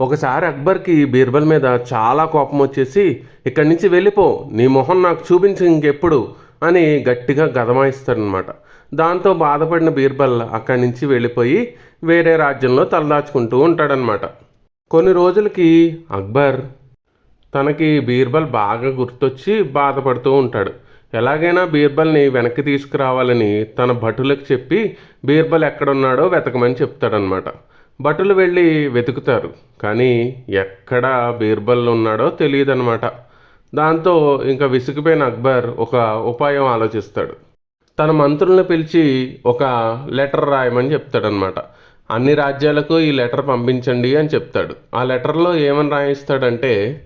ఒకసారి అక్బర్కి బీర్బల్ మీద చాలా కోపం వచ్చేసి ఇక్కడి నుంచి వెళ్ళిపో నీ మొహం నాకు చూపించు ఇంకెప్పుడు అని గట్టిగా గదమాయిస్తాడనమాట దాంతో బాధపడిన బీర్బల్ అక్కడి నుంచి వెళ్ళిపోయి వేరే రాజ్యంలో తలదాచుకుంటూ ఉంటాడనమాట కొన్ని రోజులకి అక్బర్ తనకి బీర్బల్ బాగా గుర్తొచ్చి బాధపడుతూ ఉంటాడు. ఎలాగైనా బీర్బల్ని వెనక్కి తీసుకురావాలని తన భటులకు చెప్పి బీర్బల్ ఎక్కడున్నాడో వెతకమని చెప్తాడనమాట భటులు వెళ్ళి వెతుకుతారు. కానీ ఎక్కడ బీర్బల్ ఉన్నాడో తెలియదన్నమాట. దాంతో ఇంకా విసిగిపోయిన అక్బర్ ఒక ఉపాయం ఆలోచిస్తాడు. తన మంత్రులను పిలిచి ఒక లెటర్ రాయమని చెప్తాడనమాట అన్ని రాజ్యాలకు ఈ లెటర్ పంపించండి అని చెప్తాడు. ఆ లెటర్లో ఏమని రాయిస్తాడంటే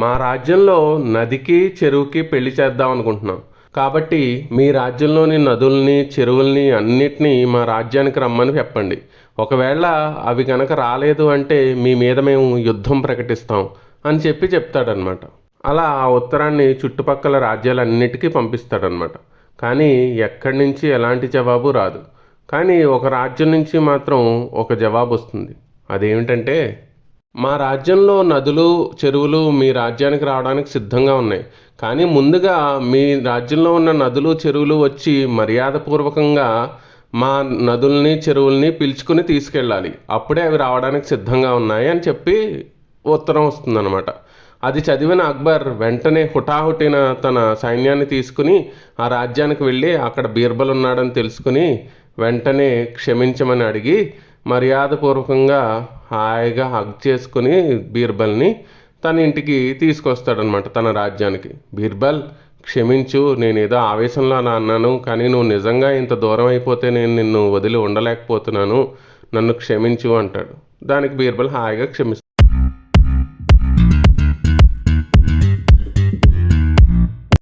మా రాజ్యంలో నదికి చెరువుకి పెళ్ళి చేద్దాం అనుకుంటున్నాం. కాబట్టి మీ రాజ్యంలోని నదుల్ని చెరువుల్ని అన్నిటినీ మా రాజ్యానికి రమ్మని చెప్పండి. ఒకవేళ అవి కనుక రాలేదు అంటే మీ మీద మేము యుద్ధం ప్రకటిస్తాం అని చెప్పి చెప్తాడనమాట అలా ఆ ఉత్తరాన్ని చుట్టుపక్కల రాజ్యాలన్నిటికీ పంపిస్తాడనమాట కానీ ఎక్కడి నుంచి ఎలాంటి జవాబు రాదు. కానీ ఒక రాజ్యం నుంచి మాత్రం ఒక జవాబు వస్తుంది అదేమిటంటే మా రాజ్యంలో నదులు చెరువులు మీ రాజ్యానికి రావడానికి సిద్ధంగా ఉన్నాయి. కానీ ముందుగా మీ రాజ్యంలో ఉన్న నదులు చెరువులు వచ్చి మర్యాదపూర్వకంగా మా నదుల్ని చెరువుల్ని పిలుచుకుని తీసుకెళ్ళాలి. అప్పుడే అవి రావడానికి సిద్ధంగా ఉన్నాయి అని చెప్పి ఉత్తరం వస్తుందన్నమాట. అది చదివిన అక్బర్ వెంటనే హుటాహుటిన తన సైన్యాన్ని తీసుకుని ఆ రాజ్యానికి వెళ్ళి అక్కడ బీర్బల్ ఉన్నాడని తెలుసుకుని వెంటనే క్షమించమని అడిగి మర్యాదపూర్వకంగా హాయిగా హగ్ చేసుకుని బీర్బల్ని తన ఇంటికి తీసుకొస్తాడనమాట తన రాజ్యానికి. బీర్బల్ క్షమించు నేను ఏదో ఆవేశంలో అలా అన్నాను కానీ నువ్వు నిజంగా ఇంత దూరం అయిపోతే నేను నిన్ను వదిలి ఉండలేకపోతున్నాను నన్ను క్షమించు అంటాడు. దానికి బీర్బల్ హాయిగా క్షమిస్తాడు